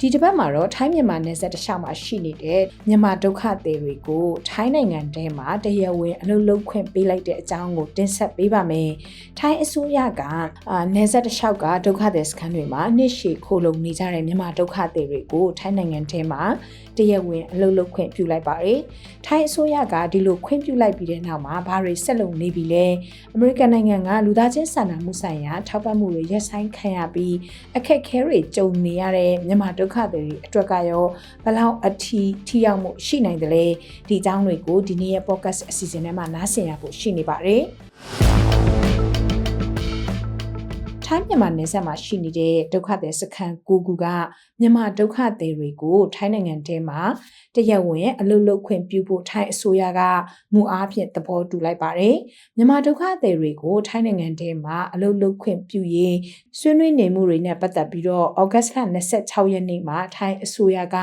ဒီတစ်ပတ်မှာတော့ထိုင်းမြန်မာနယ်စပ်တစ်လျှောက်မှာရှိနေတဲ့မြန်မာဒုက္ခသည်တွေကိုထိုင်းနိုင်ငံထဲမှာတရားဝင်အလုပ်လုပ်ခွင့်ပေးလိုက်တဲ့အကြောင်းကိုတင်ဆက်ပေးပါမယ်။ထိုင်းအစိုးရကအာနယ်စပ်တစ်လျှောက်ကဒုက္ခသည်စခန်းတွေမှာနှစ်ရှည်ခိုလုံနေကြတဲ့မြန်မာဒုက္ခသည်တွေကိုထိုင်းနိုင်ငံထဲမှာတရားဝင်အလုပ်လုပ်ခွင့်ပြုလိုက်ပါတယ်။ထိုင်းအစိုးရကဒီလိုခွင့်ပြုလိုက်ပြီးတဲ့နောက်မှာဘာတွေဆက်လုပ်နေပြီလဲ။အမေရိကန်နိုင်ငံကလူသားချင်းစာနာမှုဆိုင်ရာထောက်ပံ့မှုတွေရပ်ဆိုင်းခံရပြီးအခက်အခဲတွေကြုံနေရတဲ့မြန်မာဒုက္ခသည်တွေအတွက်ကရောဘလောက်အထီးထိရောက်မှုရှိနိုင်တယ်လဲဒီအကြောင်းတွေကိုဒီနေ့ရဲ့ podcast အစီအစဉ်ထဲမှာနားဆင်ရဖို့ရှိနေပါတယ်။ ထိုင်းမြန်မာနယ်စပ်မှာရှိနေတဲ့ဒုက္ခသည်စခန်းကိုကူကမြန်မာဒုက္ခသည်တွေကိုထိုင်းနိုင်ငံထဲမှာတရက်ဝင်အလုပ်လုပ်ခွင့်ပြုဖို့ထိုင်းအစိုးရကမူအားဖြင့်သဘောတူလိုက်ပါတယ်။မြန်မာဒုက္ခသည်တွေကိုထိုင်းနိုင်ငံထဲမှာအလုပ်လုပ်ခွင့်ပြုရေးဆွေးနွေးနေမှုတွေနဲ့ပတ်သက်ပြီးတော့ဩဂတ်စ်လ26ရက်နေ့မှာထိုင်းအစိုးရက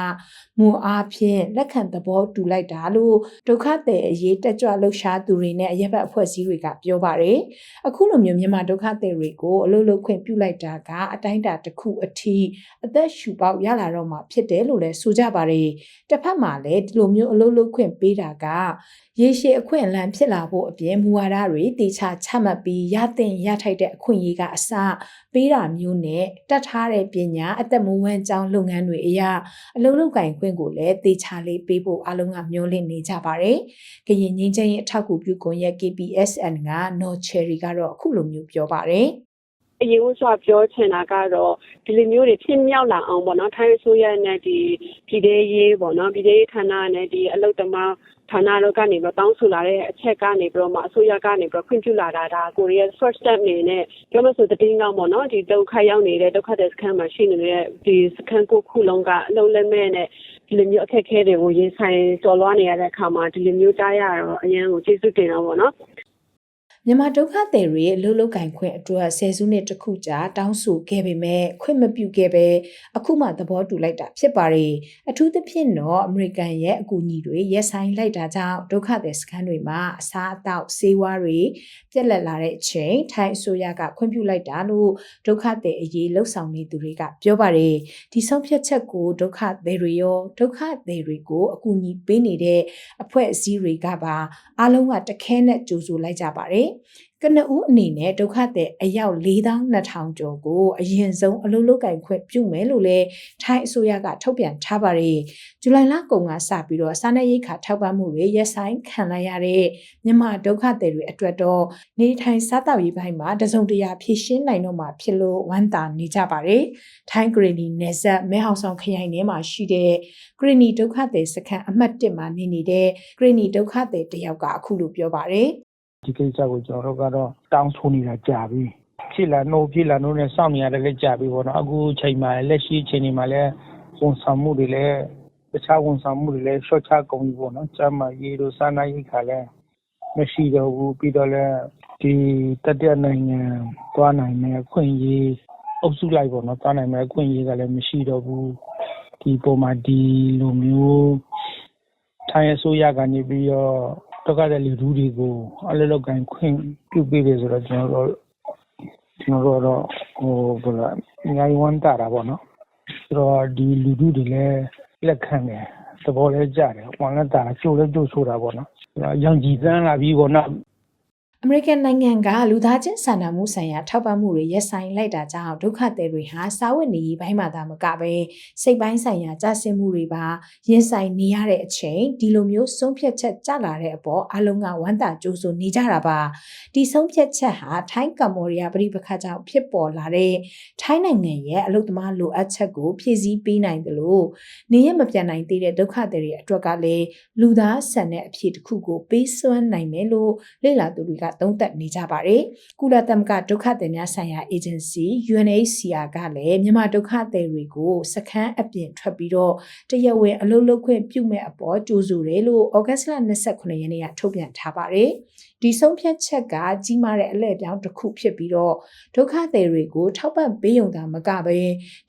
မူအားဖြင့်လက်ခံသဘောတူလိုက်တာလို့ဒုက္ခသည်အရေးတက်ကြွလှုပ်ရှားသူတွေနဲ့အရက်ဘတ်အဖွဲ့အစည်းတွေကပြောပါတယ်။အခုလိုမျိုးမြန်မာဒုက္ခသည်တွေကိုအလုပ်လုပ်ခွင့်ပြုလိုက်တာကအတိုင်းအတာတစ်ခုအထိအသက်ရှူပေါက်ရလာတော့မှဖြစ်တယ်လို့လည်းဆိုကြပါတယ်။တစ်ဖက်မှာလည်းဒီလိုမျိုးအလုပ်လုပ်ခွင့်ပေးတာကရေရှည်အခွင့်အလမ်းဖြစ်လာဖို့အပြင်မူဝါဒတွေတေချာချမှတ်ပြီးရသင့်ရထိုက်တဲ့အခွင့်အရေးကအစပေးတာမျိုးနဲ့တတ်ထားတဲ့ပညာအသက်မွေးဝမ်းကြောင်းလုပ်ငန်းတွေအရာအလုပ်လုပ်ကင်ခွင့်ကိုလည်းတေချာလေးပေးဖို့အလုံးကမျှော်လင့်နေကြပါတယ်။ကရင်ငင်းချင်းရဲ့အထောက်အကူပြုကွန်ရက် KPSN က No Cherry ကတော့အခုလိုမျိုးပြောပါတယ်။ အရင်ကဆိုပြောချင်တာကတော့ဒီလိုမျိုးတွေဖြစ်မြောက်လာအောင်ပေါ့နော်ထိုင်းအစိုးရနဲ့ဒီပြည်ထရေးပေါ့နော်ပြည်ထရေးဌာနနဲ့ဒီအလုတ်တမဌာနတို့ကနေပြီးတောင်းဆိုလာတဲ့အချက်ကနေပြီးတော့မှအစိုးရကနေပြီးခွင့်ပြုလာတာဒါကိုရီးယား first step အနေနဲ့ပြောမဆိုတည်င်းကောင်းပေါ့နော်ဒီဒုက္ခရောက်နေတဲ့ဒုက္ခတဲ့စခန်းမှာရှိနေတဲ့ဒီစခန်းကိုခုလုံးကအလုံးလက်မဲ့နဲ့ဒီလိုမျိုးအခက်အခဲတွေကိုရင်ဆိုင်ကျော်လွှားနေရတဲ့အခါမှာဒီလိုမျိုးကြားရတော့အရင်ကိုကျေးဇူးတင်တော့ပေါ့နော် မြန်မာဒုက္ခသည်တွေလှုပ်လှုပ်ကင်ခွင့်အတွက်ဆယ်စုနှစ်တစ်ခုကြာတောင်းဆိုခဲ့ပေမဲ့ခွင့်မပြုခဲ့ပဲအခုမှသဘောတူလိုက်တာဖြစ်ပါတယ်အထူးသဖြင့်တော့အမေရိကန်ရဲ့အကူအညီတွေရက်ဆိုင်လိုက်တာကြောင့်ဒုက္ခသည်စခန်းတွေမှာအစားအသောက်ဆေးဝါးတွေပြက်လက်လာတဲ့အချိန်ထိုင်းအစိုးရကခွင့်ပြုလိုက်တာလို့ဒုက္ခသည်အရေးလှုပ်ဆောင်နေသူတွေကပြောပါတယ်ဒီဆုံးဖြတ်ချက်ကိုဒုက္ခသည်တွေရောဒုက္ခသည်တွေကိုအကူအညီပေးနေတဲ့အဖွဲ့အစည်းတွေကပါအားလုံးကတခဲနဲ့ကြိုးဆိုလိုက်ကြပါတယ်ကနဦးအနေနဲ့ဒုက္ခသည်အယောက်4200ကျော်ကိုအရင်ဆုံးအလုပ်လုပ်ကင်ခွင့်ပြုမယ်လို့လည်းထိုင်းအစိုးရကထုတ်ပြန်ထားပါတယ်။ဇူလိုင်လကုန်ကစပြီးတော့စားနပ်ရိက္ခာထောက်ပံ့မှုတွေရက်ဆိုင်ခံလိုက်ရတဲ့မြန်မာဒုက္ခသည်တွေအတွက်တော့နေထိုင်စားသောက်ရေးပိုင်းမှာတစုံတရာဖြည့်ရှင်းနိုင်တော့မှာဖြစ်လို့ဝမ်းသာနေကြပါတယ်။ထိုင်းဂရီနီနယ်စပ်မဲဟောင်ဆောင်ခရိုင်ထဲမှာရှိတဲ့ဂရီနီဒုက္ခသည်စခန်းအမှတ်1မှာနေနေတဲ့ဂရီနီဒုက္ခသည်တယောက်ကအခုလိုပြောပါတယ်။ ဒီကိစ္စကိုကျွန်တော်တို့ကတော့တောင်းဆိုနေတာကြာပြီဖြစ်လာနိုးဖြစ်လာနိုးနဲ့စောင့်နေရတယ်လည်းကြာပြီပေါ့နော်အခုချိန်မှာလက်ရှိချိန်တွေမှာလည်းဝန်ဆောင်မှုတွေလည်းတခြားဝန်ဆောင်မှုတွေလည်းရှော့ချကုန်ပြီပေါ့နော်ကျမရေးတို့စာနာရေးခါလည်းမရှိတော့ဘူးပြီးတော့လည်းဒီတတိယနိုင်ငံသွားနိုင်မယ်ခွင့်ရေးအုပ်စုလိုက်ပေါ့နော်သွားနိုင်မယ်ခွင့်ရေးကလည်းမရှိတော့ဘူးဒီပုံမှာဒီလိုမျိုးထိုင်းအစိုးရကနေပြီးတော့ ဒုက္ခတဲ့လူထုတွေကိုအလုပ်လုပ်ကိုင်ခွင့်ပြုပေးတယ်ဆိုတော့ကျွန်တော်တို့ကျွန်တော်တို့တော့ဟိုဘယ်လိုအများကြီးဝမ်းသာတာပေါ့နော်ဆိုတော့ဒီလူထုတွေလည်းလက်ခံတယ်သဘောလည်းကြတယ်ဝမ်းလည်းသာကြိုးလည်းကြိုးဆိုတာပေါ့နော်ရောင်ကြည်စမ်းလာပြီးပေါ့နော် အမေရိကန်နိုင်ငံကလူသားချင်းစာနာမှုဆိုင်ရာထောက်ပံ့မှုတွေရပ်ဆိုင်လိုက်တာကြောင့်ဒုက္ခသည်တွေဟာစာဝတ်နေရေးဘိုင်းမှာသာမကပဲစိတ်ပိုင်းဆိုင်ရာကြာဆင်းမှုတွေပါရင်ဆိုင်နေရတဲ့အချိန်ဒီလိုမျိုးဆုံးဖြတ်ချက်ကြလာတဲ့အပေါ်အလုံးကဝမ်းသာကြိုးဆိုနေကြတာပါဒီဆုံးဖြတ်ချက်ဟာထိုင်းကမ္ဘောဒီးယားပြည်ပခါကြောင့်ဖြစ်ပေါ်လာတဲ့ထိုင်းနိုင်ငံရဲ့အလုသမားလိုအပ်ချက်ကိုဖြည့်ဆည်းပေးနိုင်တယ်လို့နေရမပြန်နိုင်သေးတဲ့ဒုက္ခသည်တွေအတွက်ကလည်းလူသားဆန်တဲ့အဖြစ်တစ်ခုကိုပေးစွမ်းနိုင်မယ်လို့လေ့လာသူတွေကသုံးသပ်နေကြပါတယ်။ကုလသမဂ္ဂဒုက္ခသည်များဆိုင်ရာအေဂျင်စီ UNHCR ကလည်းမြန်မာဒုက္ခသည်တွေကိုစခန်းအပြင်ထွက်ပြီးတော့တရဝဲအလုပ်လုပ်ခွင့်ပြုမဲ့အပေါ်ကြိုးဆိုတယ်လို့ဩဂတ်စ်လ29ရက်နေ့ကထုတ်ပြန်ထားပါတယ်။ ဒီဆုံးဖြတ်ချက်ကကြီးမားတဲ့အလဲ့ပြောင်းတစ်ခုဖြစ်ပြီးတော့ဒုက္ခသည်တွေကိုထောက်ပံ့ပေးုံသာမကဘဲ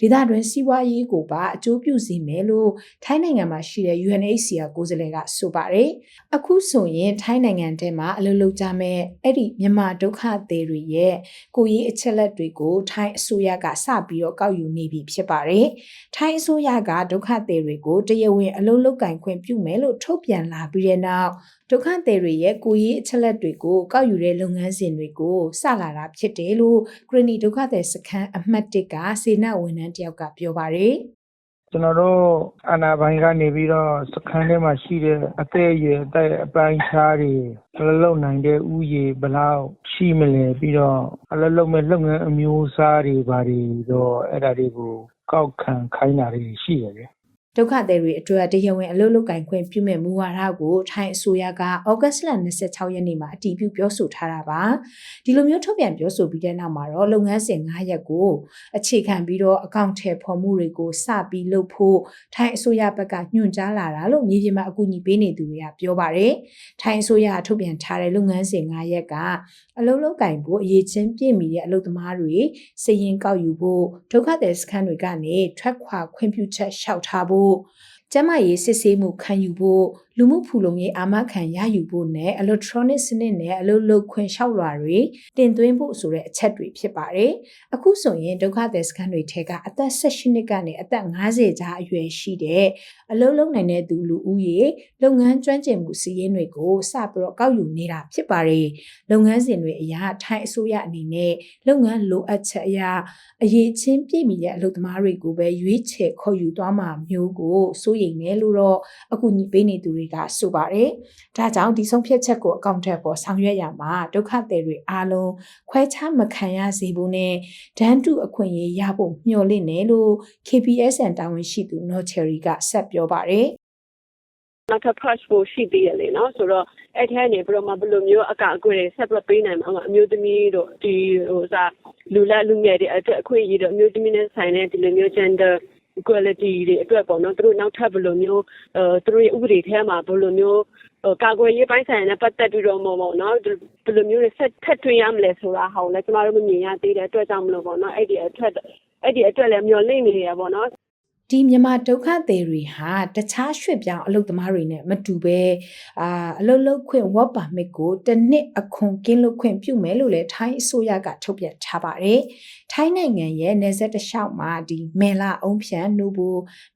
ဒေသတွင်းစီးပွားရေးကိုပါအကျိုးပြုစေမယ်လို့ထိုင်းနိုင်ငံမှာရှိတဲ့ UNHCR ကိုယ်စားလှယ်ကဆိုပါတယ်။အခုဆိုရင်ထိုင်းနိုင်ငံထဲမှာအလုပ်လုပ်ကြမဲ့အဲ့ဒီမြန်မာဒုက္ခသည်တွေရဲ့ကိုရေးအချက်လက်တွေကိုထိုင်းအစိုးရကစပြီးတော့ကောက်ယူနေပြီဖြစ်ပါတယ်။ထိုင်းအစိုးရကဒုက္ခသည်တွေကိုတရားဝင်အလုပ်လုပ်ကင်ခွင့်ပြုမယ်လို့ထုတ်ပြန်လာပြီးတဲ့နောက်ဒုက္ခသည်တွေရဲ့ကိုရေးအချက်လက်တွေကိုကောက်ယူတဲ့လုပ်ငန်းစဉ်တွေကိုစလာတာဖြစ်တယ်လို့ဂရနီဒုက္ခသည်စခန်းအမှတ်1ကစေနဝန်ထမ်းတယောက်ကပြောပါတယ်။ကျွန်တော်တို့အာနာပိုင်းကနေပြီးတော့စခန်းထဲမှာရှိတဲ့အသက်အရွယ်အသက်အပိုင်းခြားတွေအလုပ်လုပ်နိုင်တဲ့ဥယေဘယ်လောက်ရှိမလဲပြီးတော့အလုပ်လုပ်မဲ့လုပ်ငန်းအမျိုးအစားတွေဘာတွေတော့အဲ့ဒါတွေကိုကောက်ခံခိုင်းတာတွေရှိတယ်လေ ဒုက္ခသည်တွေအတွက်တရားဝင်အလုပ်လုပ်ကင်ခွင့်ပြုမဲ့မူဝါဒကိုထိုင်းအစိုးရကဩဂတ်စ်လ26ရက်နေ့မှာအတည်ပြုပြောဆိုထားတာပါဒီလိုမျိုးထုတ်ပြန်ပြောဆိုပြီးတဲ့နောက်မှာတော့လုပ်ငန်းစဉ်9ရက်ကိုအခြေခံပြီးတော့အကောင့်ထဲဖော်မှုတွေကိုစပြီးလုပ်ဖို့ထိုင်းအစိုးရဘက်ကညွှန်ကြားလာတာလို့မြေပြင်မှာအကူအညီပေးနေသူတွေကပြောပါတယ်ထိုင်းအစိုးရထုတ်ပြန်ထားတဲ့လုပ်ငန်းစဉ်9ရက်ကအလုပ်လုပ်ကင်ဖို့အရေးချင်းပြည့်မီတဲ့အလုပ်သမားတွေစည်ရင်ကောက်ယူဖို့ဒုက္ခသည်စခန်းတွေကနေထွက်ခွာခွင့်ပြုချက်လျှောက်ထားဖို့ကျန်းမာရေးစစ်ဆေးမှုခံယူဖို့ လူမှုဖူလုံရေးအာမခံရယူဖို့နဲ့ electronic စနစ်နဲ့အလုပ်လုပ်ခွင့်လျှောက်လွှာတွေတင်သွင်းဖို့ဆိုတဲ့အချက်တွေဖြစ်ပါတယ်။အခုဆိုရင်ဒုက္ခသည်စခန်းတွေထဲကအသက်16နှစ်ကနေအသက်50ကြားအရွယ်ရှိတဲ့အလုပ်လုပ်နိုင်တဲ့သူလူဦးရေလုပ်ငန်းကျွမ်းကျင်မှုစီးရင်တွေကိုစပြီးတော့ကောက်ယူနေတာဖြစ်ပါတယ်။လုပ်ငန်းစဉ်တွေအရာထိုင်းအစိုးရအနေနဲ့လုပ်ငန်းလိုအပ်ချက်အရာအရေးချင်းပြည့်မီတဲ့အလုပ်သမားတွေကိုပဲရွေးချယ်ခေါ်ယူသွားမှာမျိုးကိုစိုးရိမ်နေလို့တော့အခုညီပေးနေသူတွေကဆိုပါတယ်။ဒါကြောင့်ဒီဆုံးဖြတ်ချက်ကိုအကောင့်ထက်ပေါ်ဆောင်ရွက်ရမှာဒုက္ခသည်တွေအားလုံးခွဲခြားမခံရစေဖို့နဲ့ဒန်းတူအခွင့်အရေးရဖို့မျှော်လင့်တယ်လို့ KPSN တာဝန်ရှိသူနော်ချယ်ရီကဆက်ပြောပါတယ်။နောက်ထပ် push ဖို့ရှိသေးတယ်လေနော်ဆိုတော့အဲ့ထဲနေပြီးတော့မှဘယ်လိုမျိုးအကအကွယ်တွေဆက်ပြီးပေးနိုင်မှာအမျိုးသမီးတို့ဒီဟိုစားလူလက်လူငယ်တွေအတွက်အခွင့်အရေးတို့အမျိုးသမီးနဲ့ဆိုင်တဲ့ဒီလိုမျိုး gender equality တွေအတွက်ပေါ့နော်သူတို့နောက်ထပ်ဘယ်လိုမျိုးအဲသူတို့ရဲ့ဥပဒေထဲမှာဘယ်လိုမျိုးဟိုကာကွယ်ရေးပိုင်းဆိုင်ရာနဲ့ပတ်သက်ပြီးတော့မို့ပေါ့နော်ဘယ်လိုမျိုးတွေဆက်ထက်ထွင်ရမလဲဆိုတာဟောလည်းကျမတို့မမြင်ရသေးတဲ့အတွက်ကြောင့်မလို့ပေါ့နော်အဲ့ဒီအတွက်အဲ့ဒီအတွက်လည်းမျော်လင့်နေရပေါ့နော် ဒီမြန်မာဒုက္ခသည်တွေဟာတခြားရွှေ့ပြောင်းအလုပ်သမားတွေနဲ့မတူပဲအာအလုပ်လုပ်ခွင့် work permit ကိုတစ်နှစ်အခွန်ကင်းလွတ်ခွင့်ပြုမယ်လို့လည်းထိုင်းအစိုးရကထုတ်ပြန်ထားပါတယ်။ထိုင်းနိုင်ငံရဲ့နေဆက်တလျှောက်မှာဒီမေလာအုံဖြန်နူဘူ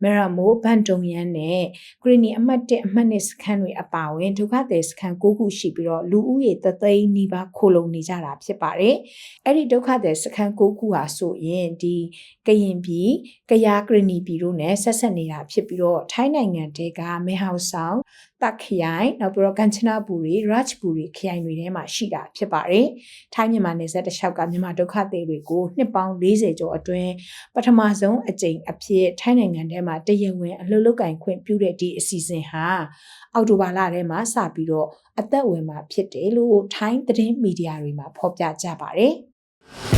မေရာမိုဘန်တုံယန်နဲ့ဂရီနီအမှတ်1အမှတ်2စခန်းတွေအပါအဝင်ဒုက္ခသည်စခန်း9ခုရှိပြီးတော့လူဦးရေသသိန်းနီးပါးခိုလုံနေကြတာဖြစ်ပါတယ်။အဲ့ဒီဒုက္ခသည်စခန်း9ခုဟာဆိုရင်ဒီကရင်ပြည်ကယားဂရီနီပြည်တို့နဲ့ဆက်ဆက်နေတာဖြစ်ပြီးတော့ထိုင်းနိုင်ငံတဲကမဲဟောင်ဆောင်တက်ခရိုင်နောက်ပြီးတော့ကန်ချနာပူရီ raj ပူရီခရိုင်တွေထဲမှာရှိတာဖြစ်ပါတယ်။ထိုင်းမြန်မာနယ်စပ်တစ်လျှောက်ကမြန်မာဒုက္ခသည်တွေကိုနှစ်ပေါင်း40ကျော်အတွင်းပထမဆုံးအကြိမ်အဖြစ်ထိုင်းနိုင်ငံထဲမှာတရဝင်အလှုပ်လုတ်ကင်ခွင့်ပြုတဲ့ဒီအစီအစဉ်ဟာအောက်တိုဘာလထဲမှာစပြီးတော့အသက်ဝင်မှာဖြစ်တယ်လို့ထိုင်းသတင်းမီဒီယာတွေမှာဖော်ပြကြပါတယ်။